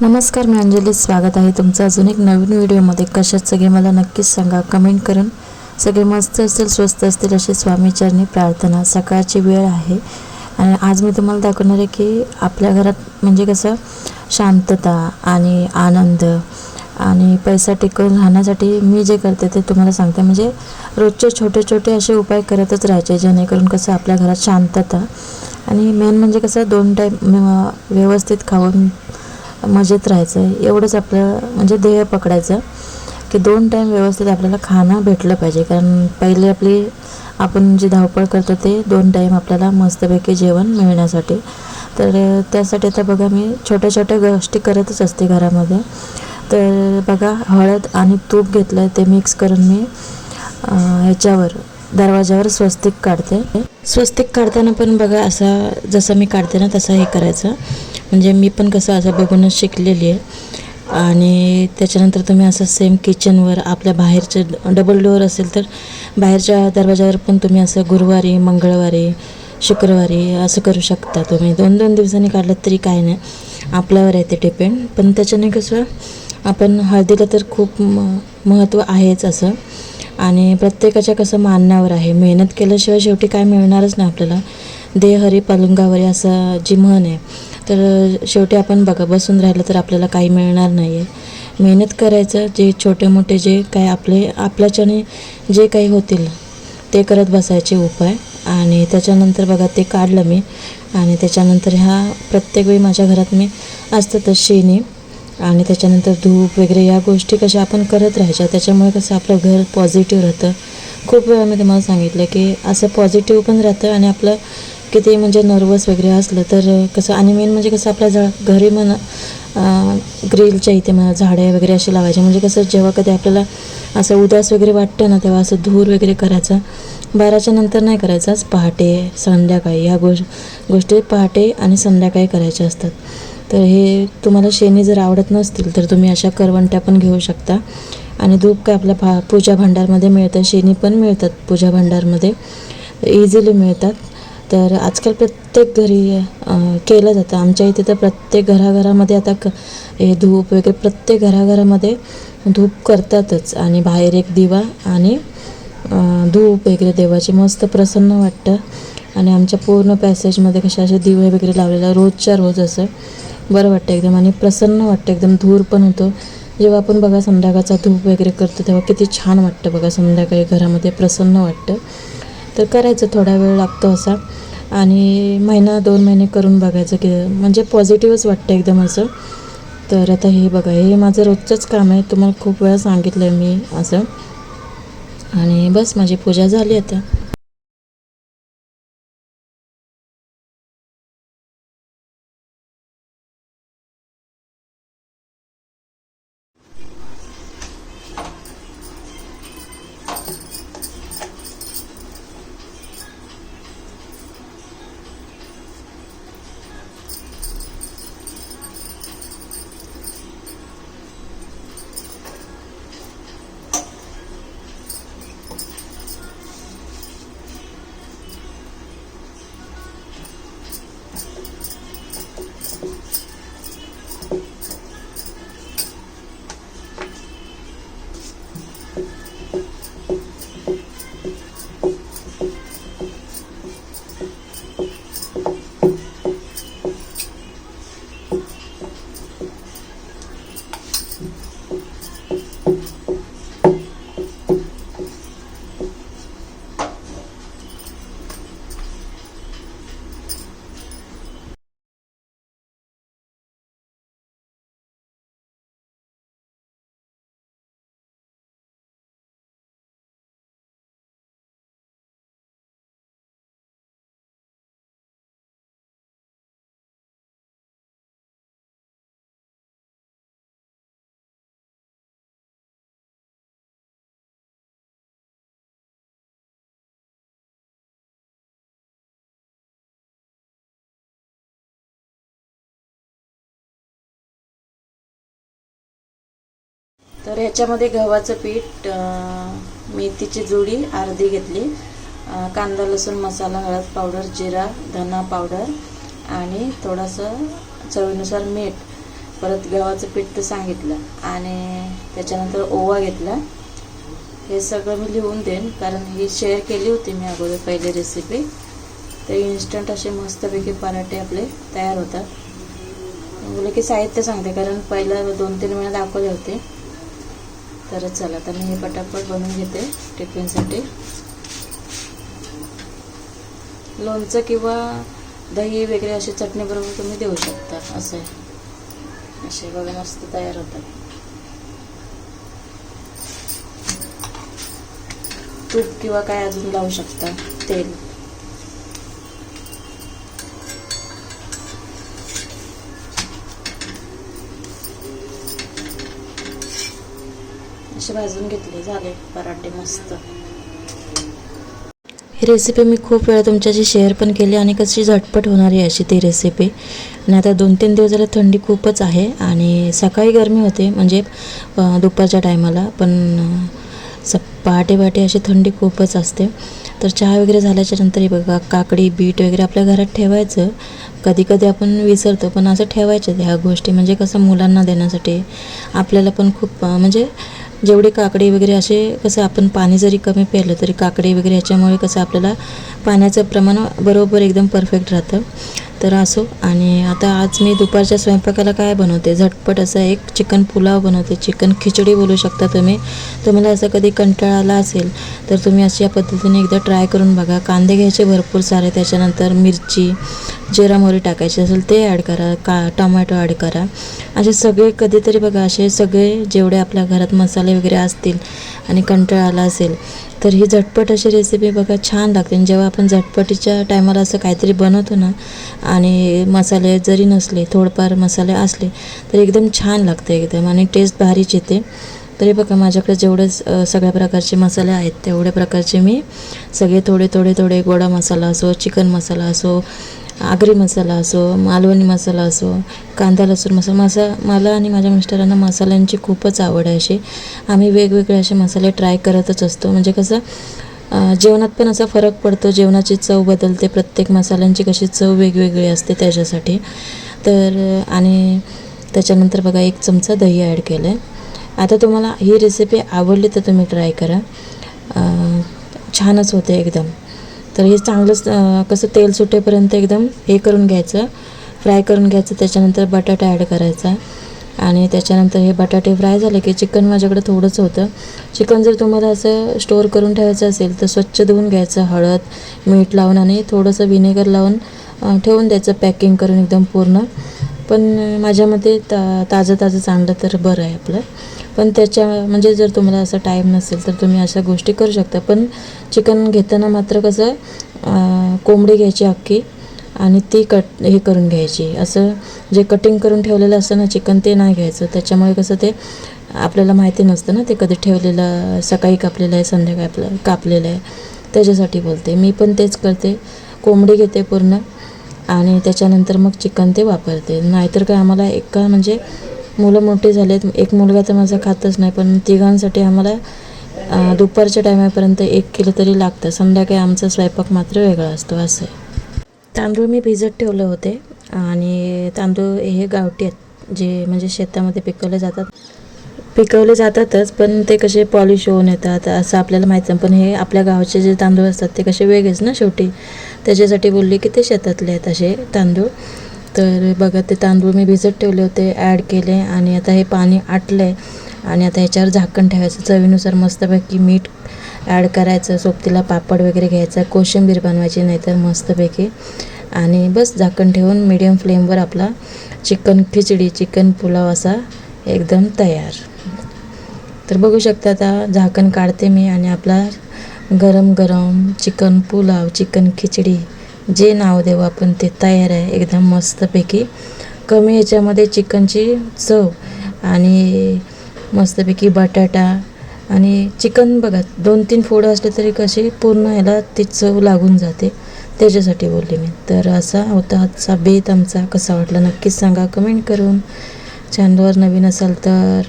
नमस्कार मी अंजली. स्वागत आहे तुमचं अजून एक नवीन व्हिडिओमध्ये. कशात सगळे मला नक्कीच सांगा. कमेंट करून सगळे मस्त असतील स्वस्त असतील अशी स्वामीचरणी प्रार्थना. सकाळची वेळ आहे. आणि आज मी तुम्हाला दाखवणार आहे की आपल्या घरात म्हणजे कसं शांतता आणि आनंद आणि पैसा टिकून राहण्यासाठी मी जे करते ते तुम्हाला सांगते. म्हणजे रोजचे छोटे छोटे असे उपाय करतच राहायचे जेणेकरून कसं आपल्या घरात शांतता आणि मेन म्हणजे कसं दोन टाईम व्यवस्थित खाऊन मजेत राहायचं. एवढंच आपलं म्हणजे ध्येय पकडायचं की दोन टाईम व्यवस्थित आपल्याला खाणं भेटलं पाहिजे. कारण पहिले आपली आपण जी धावपळ करतो ते दोन टाईम आपल्याला मस्तपैकी जेवण मिळण्यासाठी. तर त्यासाठी आता बघा मी छोट्या छोट्या गोष्टी करतच असते घरामध्ये. तर बघा हळद आणि तूप घेतलं आहे ते मिक्स करून मी ह्याच्यावर दरवाजावर स्वस्तिक काढते. स्वस्तिक काढताना पण बघा असा जसं मी काढते ना तसं हे करायचं. म्हणजे मी पण कसं असं बघूनच शिकलेली आहे. आणि त्याच्यानंतर तुम्ही असं सेम किचनवर आपल्या बाहेरचे डबल डोअर असेल तर बाहेरच्या दरवाजावर पण तुम्ही असं गुरुवारी मंगळवारी शुक्रवारी असं करू शकता तुम्ही. दोन दोन दिवसांनी काढलं तरी काय नाही. आपल्यावर आहे ते डिपेंड पण त्याच्याने कसं आपण हळदीला तर खूप म महत्त्व आहेच असं. आणि प्रत्येकाच्या कसं मानण्यावर आहे. मेहनत केल्याशिवाय शेवटी काय मिळणारच नाही आपल्याला. देह हरी पलंगावरी असं जी म्हण आहे तर शेवटी आपण बघा बसून राहिलं तर आपल्याला काही मिळणार नाही आहे मेहनत करायचं जे छोटे मोठे जे काय आपले आपल्याच्याने जे काही होतील ते करत बसायचे उपाय. आणि त्याच्यानंतर बघा ते काढलं मी. आणि त्याच्यानंतर ह्या प्रत्येक वेळी माझ्या घरात मी असतातच शेणी आणि त्याच्यानंतर धूप वगैरे या गोष्टी कशा आपण करत राहायच्या. त्याच्यामुळे कसं आपलं घर पॉझिटिव्ह राहतं. खूप वेळा मी तुम्हाला सांगितलं की असं पॉझिटिव्ह पण राहतं आणि आपलं किती म्हणजे नर्वस वगैरे असलं तर कसं आणि मेन म्हणजे कसं आपल्या झा घरी म्हणा ग्रिलच्या इथे म्हणा झाडे वगैरे असे लावायचे. म्हणजे कसं जेव्हा कधी आपल्याला असं उदास वगैरे वाटतं ना तेव्हा असं धूर वगैरे करायचं. बाराच्या नंतर नाही करायचाच पहाटे संध्याकाळी ह्या गोष् गोष्टी पहाटे आणि संध्याकाळी करायच्या असतात. तर हे तुम्हाला शेणी जर आवडत नसतील तर तुम्ही अशा करवंट्या पण घेऊ शकता. आणि धूप काय आपल्या भा पूजा भांडारमध्ये मिळतं शेणी पण मिळतात पूजा भांडारमध्ये. इझिली मिळतात. तर आजकाल प्रत्येक घरी केलं जातं. आमच्या इथे तर प्रत्येक घराघरामध्ये आता क हे धूप वगैरे प्रत्येक घराघरामध्ये धूप करतातच. आणि बाहेर एक दिवा आणि धूप वगैरे देवाची मस्त प्रसन्न वाटतं. आणि आमच्या पूर्ण पॅसेजमध्ये कसे असे दिवे वगैरे लावलेला रोजच्या रोज असं बरं वाटतं एकदम. आणि प्रसन्न वाटतं एकदम धूर पण होतो. जेव्हा आपण बघा संध्याकाळचा धूप वगैरे करतो तेव्हा किती छान वाटतं बघा संध्याकाळी घरामध्ये प्रसन्न वाटतं. तर करायचं थोडा वेळ लागतो असा. आणि महिना दोन महिने करून बघायचं की म्हणजे पॉझिटिव्हच वाटतं एकदम असं. तर आता हे बघा हे माझं रोजचंच काम आहे. तुम्हाला खूप वेळा सांगितलं आहे मी असं. आणि बस माझी पूजा झाली आता. तर ह्याच्यामध्ये गव्हाचं पीठ मेथीची जुडी अर्धी घेतली. कांदा लसूण मसाला हळद पावडर जिरा धना पावडर आणि थोडंसं चवीनुसार मीठ. परत गव्हाचं पीठ तर सांगितलं आणि त्याच्यानंतर ओवा घेतला. हे सगळं मी लिहून देईन कारण ही शेअर केली होती मी अगोदर पहिली रेसिपी तर इन्स्टंट असे मस्तपैकी पराठे आपले तयार होतात. बोले की साहित्य सांगते कारण पहिला दोन तीन वेळा दाखवले होते. तर चला तर मी हे पटापट बनवून घेते टिफिनसाठी. लोणचं किंवा दही वगैरे अशी चटणी बरोबर तुम्ही देऊ शकता असं आहे. असे बघा मस्त तयार होतात. तूप किंवा काय अजून लावू शकता? तेल. असे भाजून घेतले झाले पराठे मस्त. ही रेसिपी मी खूप वेळा तुमच्याशी शेअर पण केली आणि कशी झटपट होणारी अशी ती रेसिपी आणि आता दोन तीन दिवस झाले थंडी खूपच आहे आणि सकाळी गरमी होते म्हणजे दुपारच्या टायमाला पण स पहाटे पहाटे अशी थंडी खूपच असते. तर चहा वगैरे झाल्याच्या नंतरही बघा काकडी बीट वगैरे आपल्या घरात ठेवायचं. कधी कधी आपण विसरतो पण असं ठेवायचं ह्या गोष्टी. म्हणजे कसं मुलांना देण्यासाठी आपल्याला पण खूप म्हणजे जेवढे काकडी वगैरे असे कसं आपण पाणी जरी कमी प्यायलं तरी काकडी वगैरे ह्याच्यामुळे कसं आपल्याला पाण्याचं प्रमाण बरोबर एकदम परफेक्ट राहतं. तर असो. आणि आता आज मी दुपारच्या स्वयंपाकाला काय बनवते? झटपट असा एक चिकन पुलाव बनवते. चिकन खिचडी बोलू शकता तुम्ही. तुम्हाला असं कधी कंटाळा आला असेल तर तुम्ही अशा पद्धतीने एकदा ट्राय करून बघा. कांदे घ्यायचे भरपूर सारे त्याच्यानंतर मिरची जिरा मोहरी टाकायची असेल ते ॲड करा. का टोमॅटो ॲड करा. असे सगळे कधीतरी बघा असे सगळे जेवढे आपल्या घरात मसाले वगैरे असतील आणि कंटाळा आला असेल तर ही झटपट अशी रेसिपी बघा छान लागते. आणि जेव्हा आपण झटपटीच्या टायमाला असं काहीतरी बनवतो ना आणि मसाले जरी नसले थोडंफार मसाले असले तर एकदम छान लागते एकदम आणि टेस्ट भारीच येते. तरी बघा माझ्याकडे जेवढे सगळ्या प्रकारचे मसाले आहेत तेवढ्या प्रकारचे मी सगळे थोडे थोडे थोडे गोडा मसाला असो चिकन मसाला असो आगरी मसाला असो मालवणी मसाला असो कांदा लसूण मसाला मसा मला आणि माझ्या मिस्टरांना मसाल्यांची खूपच आवड आहे अशी. आम्ही वेगवेगळे असे मसाले ट्राय करतच असतो. म्हणजे कसं जेवणात पण असा फरक पडतो जेवणाची चव बदलते प्रत्येक मसाल्यांची कशी चव वेगवेगळी असते त्याच्यासाठी. तर आणि त्याच्यानंतर बघा एक चमचा दही ॲड केलं आहे आता तुम्हाला ही रेसिपी आवडली तर तुम्ही ट्राय करा. छानच होते एकदम. तर हे चांगलंच कसं तेल सुटेपर्यंत एकदम हे करून घ्यायचं. फ्राय करून घ्यायचं त्याच्यानंतर बटाटा ॲड करायचा. आणि त्याच्यानंतर हे बटाटे फ्राय झाले की चिकन माझ्याकडे थोडंच होतं. चिकन जर तुम्हाला असं स्टोअर करून ठेवायचं असेल तर स्वच्छ धुवून घ्यायचं हळद मीठ लावून आणि थोडंसं व्हिनेगर लावून ठेवून द्यायचं पॅकिंग करून एकदम पूर्ण. पण माझ्या मते ता ताजं ताजं चांगलं तर बरं आहे आपलं. पण त्याच्या म्हणजे जर तुम्हाला असं टाईम नसेल तर तुम्ही अशा गोष्टी करू शकता. पण चिकन घेताना मात्र कसं कोंबडी घ्यायची अख्खी आणि ती कट हे करून घ्यायची. असं जे कटिंग करून ठेवलेलं असतं ना चिकन ते नाही घ्यायचं. त्याच्यामुळे कसं ते आपल्याला माहिती नसतं ना ते कधी ठेवलेलं सकाळी कापलेलं आहे संध्याकाळी आपलं कापलेलं आहे. त्याच्यासाठी बोलते. मी पण तेच करते. कोंबडी घेते पूर्ण. आणि त्याच्यानंतर मग चिकन ते वापरते. नाहीतर काय आम्हाला एका म्हणजे मुलं मोठी झालेत. एक मुलगा तर माझा खातच नाही पण तिघांसाठी आम्हाला दुपारच्या टायमापर्यंत एक किलो तरी लागतं. संध्याकाळी आमचा स्वयंपाक मात्र वेगळा असतो असं आहे. तांदूळ मी भिजत ठेवले होते आणि तांदूळ हे गावठी आहेत जे म्हणजे शेतामध्ये पिकवले जातात. पिकवले जातातच पण ते कसे पॉलिश होऊन येतात असं आपल्याला माहीत आहे पण हे आपल्या गावचे जे तांदूळ असतात ते कसे वेगळेच ना शेवटी. त्याच्यासाठी बोलले की ते शेतातले आहेत असे तांदूळ. तर बघा ते तांदूळ मी भिजत ठेवले होते ॲड केले आणि आता हे पाणी आटलं आहे आणि आता ह्याच्यावर झाकण ठेवायचं. चवीनुसार मस्तपैकी मीठ ॲड करायचं सोबतीला पापड वगैरे घ्यायचा कोशिंबीर बनवायची नाहीतर मस्तपैकी. आणि बस झाकण ठेवून मीडियम फ्लेमवर आपला चिकन खिचडी चिकन पुलाव असा एकदम तयार. तर बघू शकता आता झाकण काढते मी आणि आपला गरम गरम चिकन पुलाव चिकन खिचडी जे नाव देऊ आपण ते तयार आहे एकदम मस्तपैकी. कमी ह्याच्यामध्ये चिकनची चव आणि मस्तपैकी बटाटा आणि चिकन बघा दोन तीन फोडं असले तरी कशी पूर्ण ह्याला ती चव लागून जाते. त्याच्यासाठी बोलले मी. तर असा होता आजचा बेत आमचा. कसा वाटला नक्कीच सांगा कमेंट करून. चॅनलवर नवीन असाल तर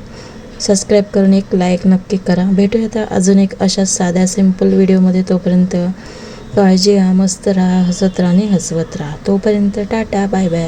सबस्क्राईब करून एक लाईक नक्की करा. भेटूया अजून एक अशा साध्या सिंपल व्हिडिओमध्ये तोपर्यंत काळजी घ्या मस्त राहा हसत राहा आणि हसवत राहा. तोपर्यंत टाटा बाय बाय